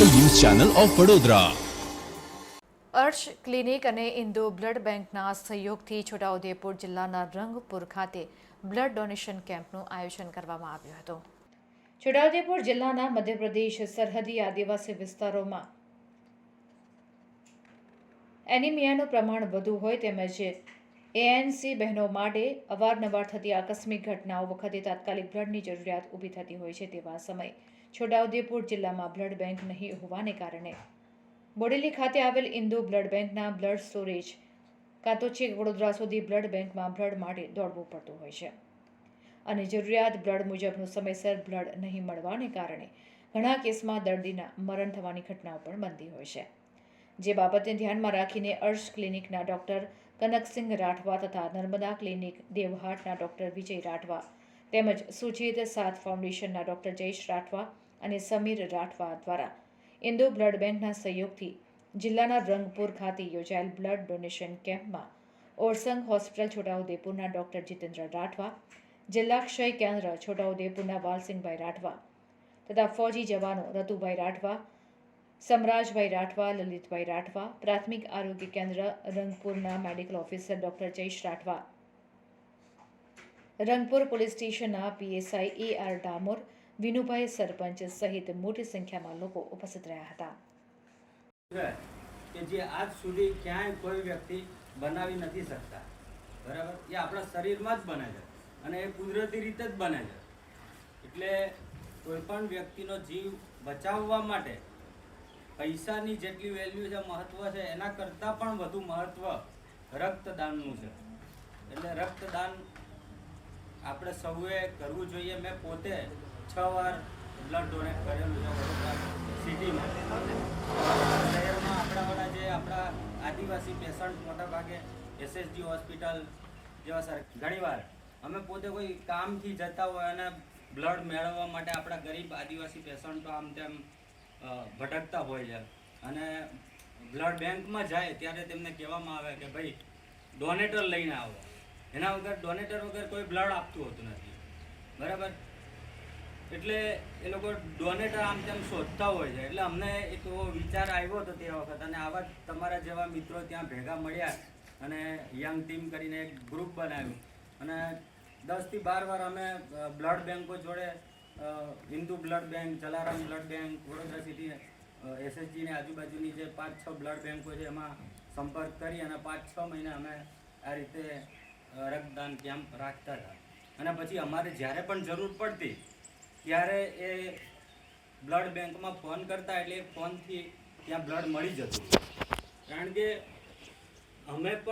Channel of Vadodara. Arsh clinic અને Indu blood બેંકના સહયોગથી છોટાઉદેપુર જિલ્લાના રંગપુર ખાતે બ્લડ ડોનેશન કેમ્પનું આયોજન કરવામાં આવ્યું હતું. છોટાઉદેપુર જિલ્લાના મધ્યપ્રદેશ, સરહદી આદિવાસી વિસ્તારોમાં એનિમિયાનું પ્રમાણ વધુ હોય તેમજ એએનસી બહેનો માટે અવારનવાર થતી આકસ્મિક ઘટનાઓ વખતે તાત્કાલિક બ્લડની જરૂરિયાત ઊભી થતી હોય છે તેવા સમયે. છોટાઉદેપુર જિલ્લામાં બ્લડ બેંક નહીં હોવાને કારણે બોડેલી ખાતે આવેલ ઇન્દુ બ્લડ બેંકના બ્લડ સ્ટોરેજ કાં તો છેક વડોદરા સુધી બ્લડ બેંકમાં બ્લડ માટે દોડવું પડતું હોય છે. અને જરૂરિયાત બ્લડ મુજબનું સમયસર બ્લડ નહીં મળવાને કારણે ઘણા કેસમાં દર્દીના મરણ થવાની ઘટનાઓ પણ બનતી હોય છે. જે બાબતને ધ્યાનમાં રાખીને અર્શ ક્લિનિકના ડૉક્ટર કનકસિંહ રાઠવા તથા નર્મદા ક્લિનિક દેવહાટના ડૉક્ટર વિજય રાઠવા તેમજ સુજીત સાથ ફાઉન્ડેશનના ડૉક્ટર જયેશ રાઠવા અને સમીર રાઠવા દ્વારા ઇન્દુ બ્લડ બેંકના સહયોગથી જિલ્લાના રંગપુર ખાતે યોજાયેલ બ્લડ ડોનેશન કેમ્પમાં ઓરસંગ હોસ્પિટલ છોટાઉદેપુરના ડૉક્ટર જીતેન્દ્ર રાઠવા, જિલ્લા ક્ષય કેન્દ્ર છોટાઉદેપુરના વાલસિંહભાઈ રાઠવા તથા ફૌજી જવાનો રતુભાઈ રાઠવા સમરાજભાઈ રાઠવા લલિતભાઈ રાઠવા પ્રાથમિક આરોગ્ય કેન્દ્ર રંગપુરના medical officer doctor Jayesh Rathwa Rangpur police સ્ટેશનના PSI A R Damor Vinubhai સરપંચ સહિત મોટી સંખ્યામાં લોકો ઉપસ્થિત રહ્યા હતા કે જે આજ સુધી ક્યાંય કોઈ વ્યક્તિ બનાવી નથી શકતા બરાબર એ આપણા શરીરમાં જ બને છે અને એ કુદરતી રીતે જ બને છે એટલે કોઈ પણ વ્યક્તિનો જીવ બચાવવા માટે પૈસાની જેટલી વેલ્યુ છે, મહત્વ છે, એના કરતાં પણ વધુ મહત્વ રક્તદાનનું છે. એટલે રક્તદાન આપણે સૌએ કરવું જોઈએ. મેં પોતે છ વાર બ્લડ ડોનેટ કરેલું છે વડોદરા સિટીમાં શહેરમાં આપણાવાળા જે આપણા આદિવાસી પેશન્ટ મોટાભાગે એસએસજી હોસ્પિટલ જેવા સર ઘણીવાર અમે પોતે કોઈ કામથી જતા હોય અને બ્લડ મેળવવા માટે આપણા ગરીબ આદિવાસી પેશન્ટો આમ તેમ ભટકતા હોય છે. અને બ્લડ બેંકમાં જાય ત્યારે તેમને કહેવામાં આવે કે ભાઈ, ડોનેટર લઈને આવો. એના વગર, ડોનેટર વગર કોઈ બ્લડ આપતું હોતું નથી. બરાબર? એટલે એ લોકો ડોનેટર આમ તેમ શોધતા હોય છે. એટલે અમને એક એવો વિચાર આવ્યો હતો તે વખત. અને આવા તમારા જેવા મિત્રો ત્યાં ભેગા મળ્યા અને યંગ ટીમ કરીને એક ગ્રુપ બનાવ્યું. અને દસથી બાર વાર અમે બ્લડ બેંકો જોડે Hindu blood bank, Jalaram blood bank, Vadodara city એસએસજીની આજુબાજુની જે પાંચ છ બ્લડ બેંકો છે એમાં સંપર્ક કરી અને પાંચ છ મહિના અમે આ રીતે રક્તદાન કેમ્પ રાખતા હતા. અને પછી અમારે જ્યારે પણ જરૂર પડતી, ત્યારે એ બ્લડ બેંકમાં ફોન કરતા એટલે ફોનથી ત્યાં બ્લડ મળી જતું. કારણ કે અમે પણ